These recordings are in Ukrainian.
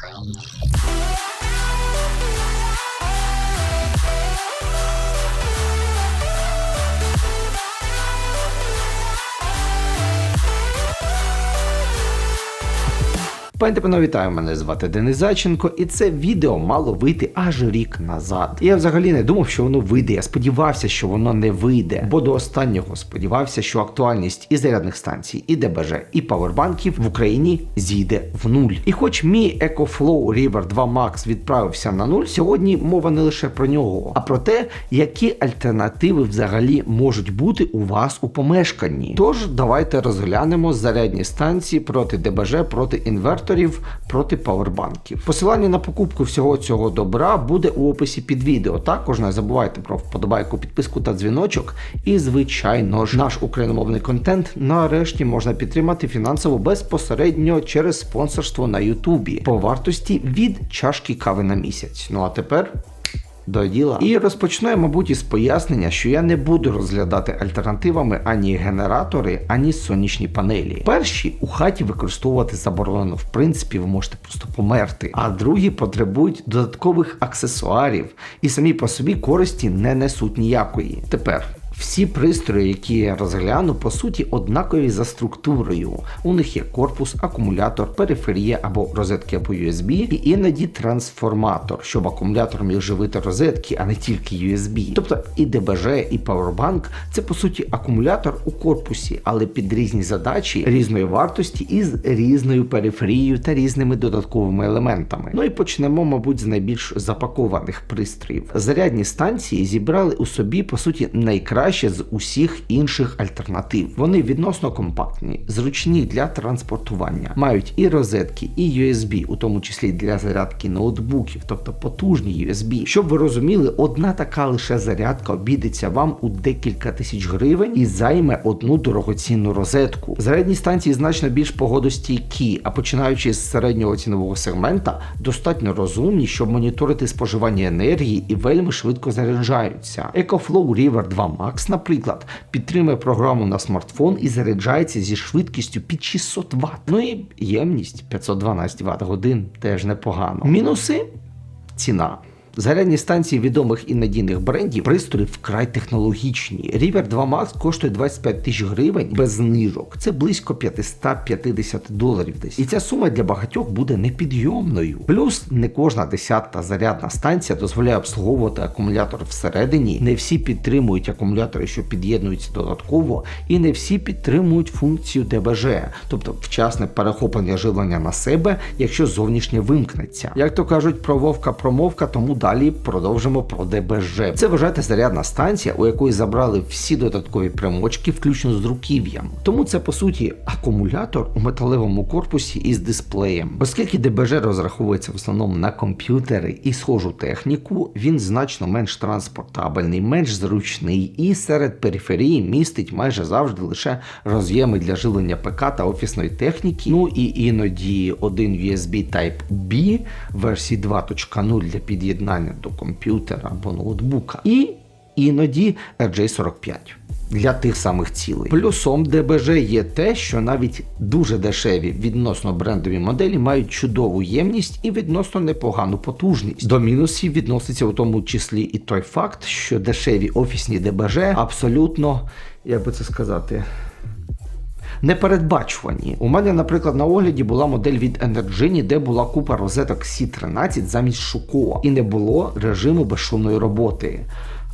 Girl. Пані та панове, вітаю, мене звати Денис Зайченко, і це відео мало вийти аж рік назад. Я взагалі не думав, що воно вийде. Я сподівався, що воно не вийде, бо до останнього сподівався, що актуальність і зарядних станцій, і ДБЖ, і павербанків в Україні зійде в нуль. І хоч мій EcoFlow River 2 Max відправився на нуль, сьогодні мова не лише про нього, а про те, які альтернативи взагалі можуть бути у вас у помешканні. Тож давайте розглянемо зарядні станції проти ДБЖ, проти інверторів, проти павербанків. Посилання на покупку всього цього добра буде у описі під відео. Також не забувайте про вподобайку, підписку та дзвіночок. І, звичайно ж, наш україномовний контент нарешті можна підтримати фінансово безпосередньо через спонсорство на Ютубі по вартості від чашки кави на місяць. Ну а тепер. До діла. І розпочну я, мабуть, із пояснення, що я не буду розглядати альтернативами ані генератори, ані сонячні панелі. Перші у хаті використовувати заборонено, в принципі, ви можете просто померти. А другі потребують додаткових аксесуарів і самі по собі користі не несуть ніякої. Тепер. Всі пристрої, які я розгляну, по суті, однакові за структурою. У них є корпус, акумулятор, периферія або розетки або USB, і іноді трансформатор, щоб акумулятор міг живити розетки, а не тільки USB. Тобто і ДБЖ, і Powerbank – це по суті акумулятор у корпусі, але під різні задачі різної вартості із різною периферією та різними додатковими елементами. Ну і почнемо, мабуть, з найбільш запакованих пристроїв. Зарядні станції зібрали у собі по суті найкраще з усіх інших альтернатив. Вони відносно компактні, зручні для транспортування, мають і розетки, і USB, у тому числі для зарядки ноутбуків, тобто потужні USB. Щоб ви розуміли, одна така лише зарядка обійдеться вам у декілька тисяч гривень і займе одну дорогоцінну розетку. Зарядні станції значно більш погодостійкі, а починаючи з середнього цінового сегмента, достатньо розумні, щоб моніторити споживання енергії і вельми швидко заряджаються. EcoFlow River 2 Max, наприклад, підтримує програму на смартфон і заряджається зі швидкістю під 600 Вт. Ну і ємність 512 Вт годин теж непогано. Мінуси ціна. Зарядні станції відомих і надійних брендів пристрої вкрай технологічні. River 2 Max коштує 25 тисяч гривень без знижок. Це близько 550 доларів десь. І ця сума для багатьох буде непідйомною. Плюс не кожна десята зарядна станція дозволяє обслуговувати акумулятор всередині. Не всі підтримують акумулятори, що під'єднуються додатково, і не всі підтримують функцію ДБЖ, тобто вчасне перехоплення живлення на себе, якщо зовнішнє вимкнеться. Як то кажуть, про вовка промовка, тому далі продовжимо про ДБЖ. Це вважайте зарядна станція, у якої забрали всі додаткові примочки, включно з руків'ям. Тому це по суті акумулятор у металевому корпусі із дисплеєм. Оскільки ДБЖ розраховується в основному на комп'ютери і схожу техніку, він значно менш транспортабельний, менш зручний і серед периферії містить майже завжди лише роз'єми для живлення ПК та офісної техніки. Ну і іноді один USB Type-B версії 2.0 для під'єднання до комп'ютера або ноутбука. І іноді RJ45 для тих самих цілей. Плюсом ДБЖ є те, що навіть дуже дешеві відносно брендові моделі мають чудову ємність і відносно непогану потужність. До мінусів відноситься у тому числі і той факт, що дешеві офісні ДБЖ абсолютно, як би це сказати. Непередбачувані. У мене, наприклад, на огляді була модель від Energini, де була купа розеток C13 замість Шуко, і не було режиму безшумної роботи.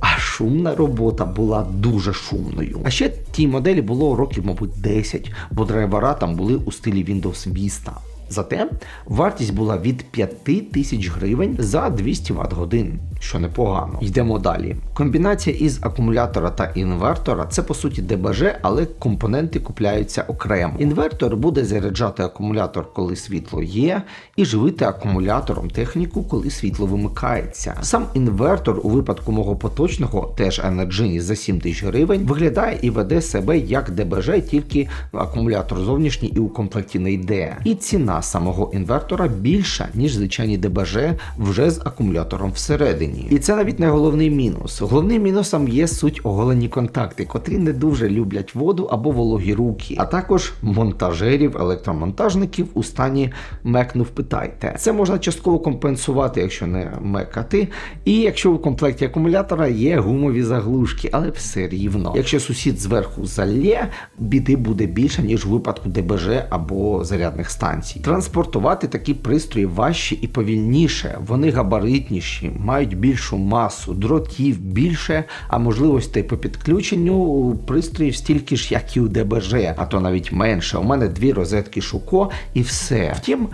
А шумна робота була дуже шумною. А ще тій моделі було років, мабуть, 10, бо драйвера там були у стилі Windows Vista. Зате вартість була від 5 тисяч гривень за 200 Вт годин, що непогано. Йдемо далі. Комбінація із акумулятора та інвертора це по суті ДБЖ, але компоненти купляються окремо. Інвертор буде заряджати акумулятор, коли світло є, і живити акумулятором техніку, коли світло вимикається. Сам інвертор у випадку мого поточного, теж Energy за 7 тисяч гривень, виглядає і веде себе як ДБЖ, тільки акумулятор зовнішній і у комплекті не йде. І ціна самого інвертора більша, ніж звичайні ДБЖ вже з акумулятором всередині. І це навіть не головний мінус. Головним мінусом є суть оголені контакти, котрі не дуже люблять воду або вологі руки, а також монтажерів, електромонтажників у стані мекнув питайте. Це можна частково компенсувати, якщо не мекати. І якщо в комплекті акумулятора є гумові заглушки, але все рівно. Якщо сусід зверху залє, біди буде більше, ніж у випадку ДБЖ або зарядних станцій. Транспортувати такі пристрої важче і повільніше. Вони габаритніші, мають більшу масу, дротів більше, а можливостей по підключенню пристроїв стільки ж, як і у ДБЖ, а то навіть менше. У мене дві розетки Шуко і все. Втім,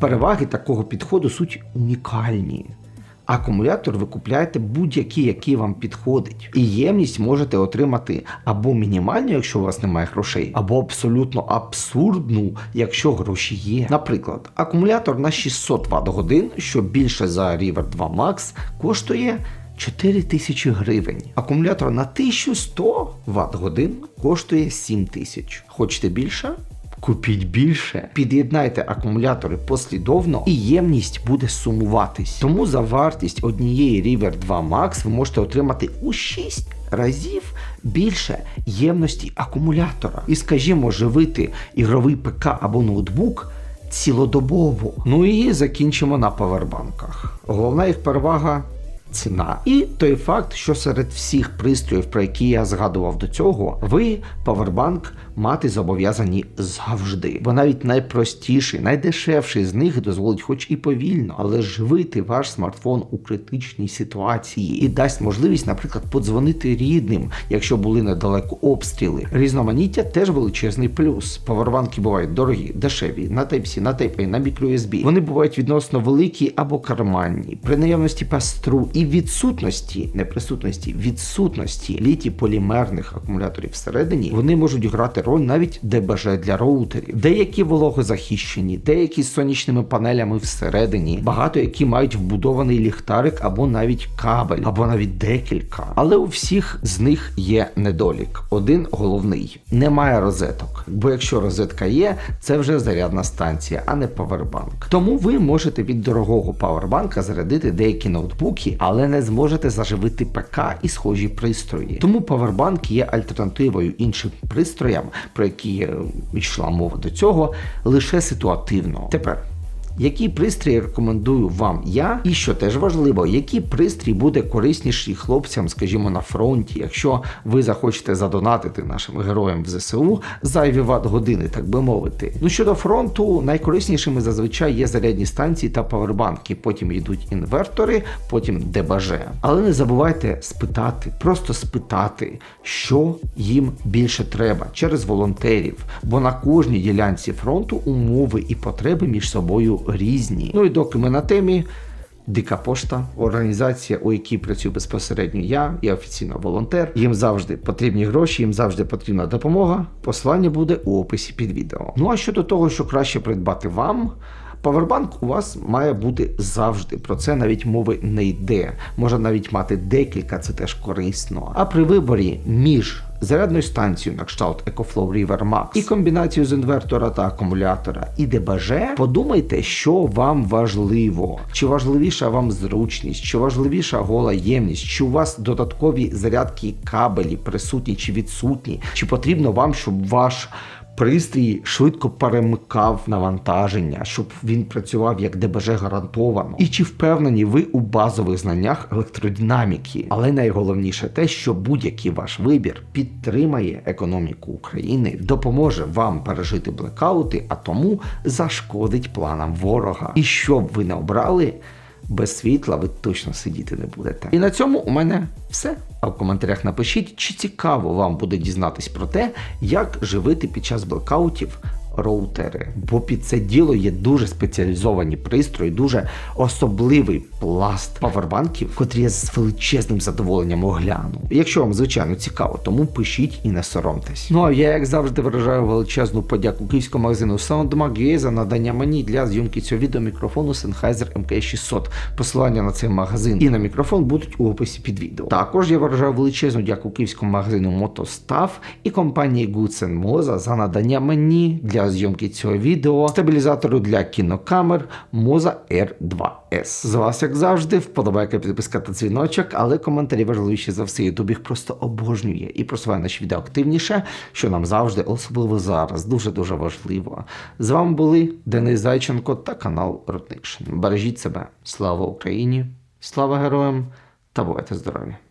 переваги такого підходу суть унікальні. Акумулятор ви купляєте будь-який, який вам підходить. І ємність можете отримати або мінімальну, якщо у вас немає грошей, або абсолютно абсурдну, якщо гроші є. Наприклад, акумулятор на 600 Вт годин, що більше за River 2 Max, коштує 4000 гривень. Акумулятор на 1100 Вт годин коштує 7000. Хочете більше? Купіть більше, під'єднайте акумулятори послідовно і ємність буде сумуватись. Тому за вартість однієї River 2 Max ви можете отримати у 6 разів більше ємності акумулятора. І, скажімо, живити ігровий ПК або ноутбук цілодобово. Ну і закінчимо на павербанках. Головна їх перевага ціна. І той факт, що серед всіх пристроїв, про які я згадував до цього, ви павербанк мати зобов'язані завжди. Бо навіть найпростіший, найдешевший з них дозволить, хоч і повільно, але живити ваш смартфон у критичній ситуації і дасть можливість, наприклад, подзвонити рідним, якщо були недалеко обстріли. Різноманіття теж величезний плюс. Павербанки бувають дорогі, дешеві, на Type-C, на Type-A, на microUSB. Вони бувають відносно великі або карманні. При наявності пастру і відсутності, не присутності, відсутності літі полімерних акумуляторів всередині, вони можуть грати роль навіть ДБЖ для роутерів. Деякі вологозахищені, деякі з сонячними панелями всередині, багато які мають вбудований ліхтарик або навіть кабель, або навіть декілька. Але у всіх з них є недолік. Один головний: немає розеток. Бо якщо розетка є, це вже зарядна станція, а не павербанк. Тому ви можете від дорогого павербанка зарядити деякі ноутбуки, але не зможете заживити ПК і схожі пристрої. Тому Powerbank є альтернативою іншим пристроям, про які е, йшла мова до цього, лише ситуативно. Тепер. Які пристрої рекомендую вам я, і що теж важливо, який пристрій буде корисніший хлопцям, скажімо, на фронті, якщо ви захочете задонатити нашим героям в ЗСУ зайві ват години, так би мовити. Ну щодо фронту, найкориснішими зазвичай є зарядні станції та павербанки. Потім йдуть інвертори, потім ДБЖ. Але не забувайте спитати, просто спитати, що їм більше треба через волонтерів, бо на кожній ділянці фронту умови і потреби між собою різні. Ну і доки ми на темі. Дика пошта, організація, у якій працюю безпосередньо я, я офіційно волонтер. Їм завжди потрібні гроші, їм завжди потрібна допомога. Послання буде у описі під відео. Ну а щодо того, що краще придбати вам. Павербанк у вас має бути завжди. Про це навіть мови не йде. Може навіть мати декілька, це теж корисно. А при виборі між зарядною станцією на кшталт EcoFlow River Max і комбінацією з інвертора та акумулятора і ДБЖ, подумайте, що вам важливо. Чи важливіша вам зручність, чи важливіша гола ємність, чи у вас додаткові зарядки кабелі присутні чи відсутні, чи потрібно вам, щоб ваш Пристрій швидко перемикав навантаження, щоб він працював як ДБЖ гарантовано. І чи впевнені ви у базових знаннях електродинаміки? Але найголовніше те, що будь-який ваш вибір підтримає економіку України, допоможе вам пережити блекаути, а тому зашкодить планам ворога. І що б ви не обрали, без світла ви точно сидіти не будете. І на цьому у мене все. А в коментарях напишіть, чи цікаво вам буде дізнатись про те, як живити під час блекаутів роутери. Бо під це діло є дуже спеціалізовані пристрої, дуже особливий пласт павербанків, котрі я з величезним задоволенням огляну. Якщо вам, звичайно, цікаво, тому пишіть і не соромтесь. Ну а я, як завжди, виражаю величезну подяку київському магазину SoundMag за надання мені для зйомки цього відео мікрофону Sennheiser MK600. Посилання на цей магазин і на мікрофон будуть у описі під відео. Також я виражаю величезну дяку київському магазину Мотостав і компанії Goodsen Moza за надання мені для для зйомки цього відео, стабілізатору для кінокамер Moza R2S. З вас, як завжди, вподобайка, підписка та дзвіночок, але коментарі важливіші за все. Ютуб їх просто обожнює і просуває наші відео активніше, що нам завжди, особливо зараз, дуже дуже важливо. З вами були Денис Зайченко та канал Ротникшин. Бережіть себе. Слава Україні! Слава героям та бувайте здорові!